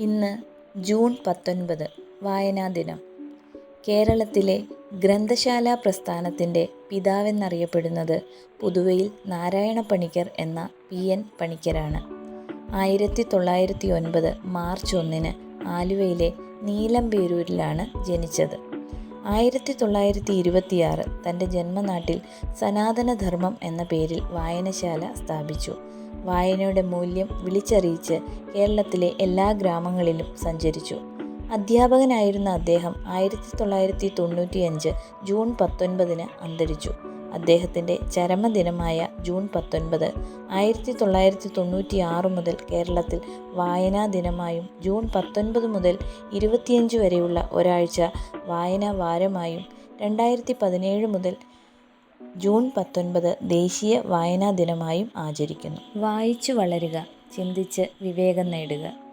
ഇന്ന് ജൂൺ പത്തൊൻപത് വായനാ ദിനം കേരളത്തിലെ ഗ്രന്ഥശാല പ്രസ്ഥാനത്തിന്റെ പിതാവെന്നറിയപ്പെടുന്നത് പുതുവയിൽ നാരായണ പണിക്കർ എന്ന പി എൻ പണിക്കരാണ്. ആയിരത്തി തൊള്ളായിരത്തി ഒൻപത് മാർച്ച് ഒന്നിന് ആലുവയിലെ നീലംപേരൂരിലാണ് ജനിച്ചത്. ആയിരത്തി തൊള്ളായിരത്തി ഇരുപത്തിയാറ് തന്റെ ജന്മനാട്ടിൽ സനാതനധർമ്മം എന്ന പേരിൽ വായനശാല സ്ഥാപിച്ചു. വായനയുടെ മൂല്യം വിളിച്ചറിയിച്ച് കേരളത്തിലെ എല്ലാ ഗ്രാമങ്ങളിലും സഞ്ചരിച്ചു. അധ്യാപകനായിരുന്ന അദ്ദേഹം ആയിരത്തി തൊള്ളായിരത്തി തൊണ്ണൂറ്റിയഞ്ച് ജൂൺ പത്തൊൻപതിന് അന്തരിച്ചു. അദ്ദേഹത്തിന്റെ ചരമദിനമായ ജൂൺ പത്തൊൻപത് ആയിരത്തി തൊള്ളായിരത്തി തൊണ്ണൂറ്റി ആറ് മുതൽ കേരളത്തിൽ വായനാ ദിനമായും ജൂൺ പത്തൊൻപത് മുതൽ ഇരുപത്തിയഞ്ച് വരെയുള്ള ഒരാഴ്ച വായനാ വാരമായും രണ്ടായിരത്തി പതിനേഴ് മുതൽ ജൂൺ പത്തൊൻപത് ദേശീയ വായനാ ദിനമായും ആചരിക്കുന്നു. വായിച്ചു വളരുക ചിന്തിച്ച് വിവേകം നേടുക.